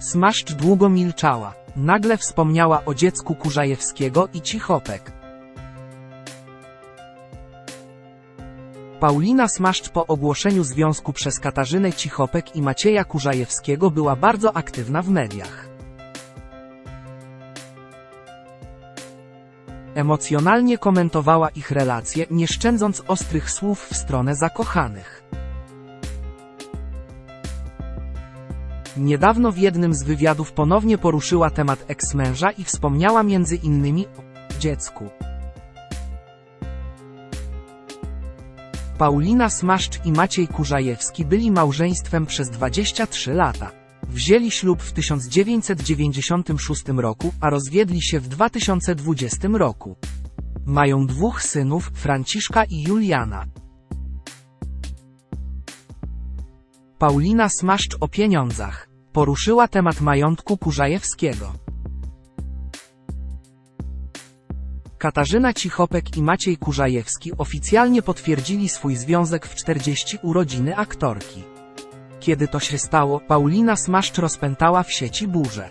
Smaszcz długo milczała. Nagle wspomniała o dziecku Kurzajewskiego i Cichopek. Paulina Smaszcz po ogłoszeniu związku przez Katarzynę Cichopek i Macieja Kurzajewskiego była bardzo aktywna w mediach. Emocjonalnie komentowała ich relacje, nie szczędząc ostrych słów w stronę zakochanych. Niedawno w jednym z wywiadów ponownie poruszyła temat eksmęża i wspomniała między innymi o dziecku. Paulina Smaszcz i Maciej Kurzajewski byli małżeństwem przez 23 lata. Wzięli ślub w 1996 roku, a rozwiedli się w 2020 roku. Mają dwóch synów, Franciszka i Juliana. Paulina Smaszcz o pieniądzach. Poruszyła temat majątku Kurzajewskiego. Katarzyna Cichopek i Maciej Kurzajewski oficjalnie potwierdzili swój związek w 40 urodziny aktorki. Kiedy to się stało, Paulina Smaszcz rozpętała w sieci burzę.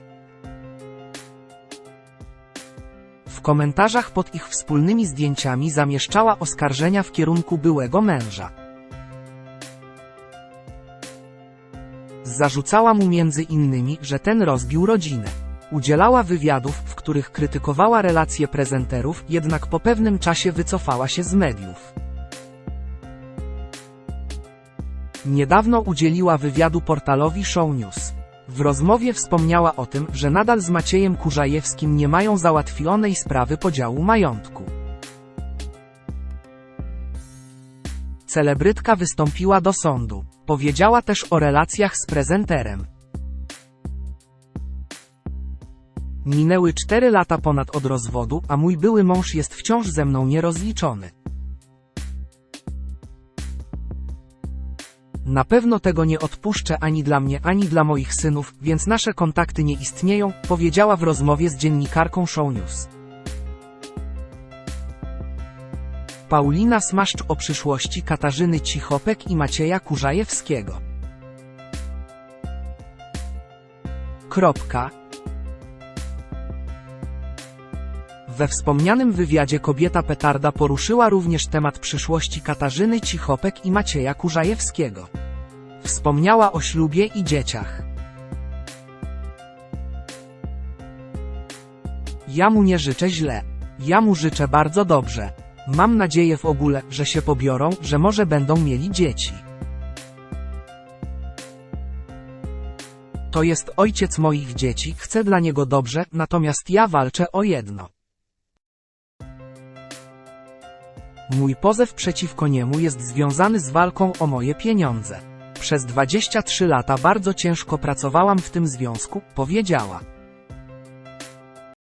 W komentarzach pod ich wspólnymi zdjęciami zamieszczała oskarżenia w kierunku byłego męża. Zarzucała mu między innymi, że ten rozbił rodzinę. Udzielała wywiadów, w których krytykowała relacje prezenterów, jednak po pewnym czasie wycofała się z mediów. Niedawno udzieliła wywiadu portalowi Show News. W rozmowie wspomniała o tym, że nadal z Maciejem Kurzajewskim nie mają załatwionej sprawy podziału majątku. Celebrytka wystąpiła do sądu. Powiedziała też o relacjach z prezenterem. Minęły cztery lata ponad od rozwodu, a mój były mąż jest wciąż ze mną nierozliczony. Na pewno tego nie odpuszczę ani dla mnie, ani dla moich synów, więc nasze kontakty nie istnieją, powiedziała w rozmowie z dziennikarką Show News. Paulina Smaszcz o przyszłości Katarzyny Cichopek i Macieja Kurzajewskiego. Kropka. We wspomnianym wywiadzie kobieta petarda poruszyła również temat przyszłości Katarzyny Cichopek i Macieja Kurzajewskiego. Wspomniała o ślubie i dzieciach. Ja mu nie życzę źle. Ja mu życzę bardzo dobrze. Mam nadzieję w ogóle, że się pobiorą, że może będą mieli dzieci. To jest ojciec moich dzieci, chcę dla niego dobrze, natomiast ja walczę o jedno. Mój pozew przeciwko niemu jest związany z walką o moje pieniądze. Przez 23 lata bardzo ciężko pracowałam w tym związku, powiedziała.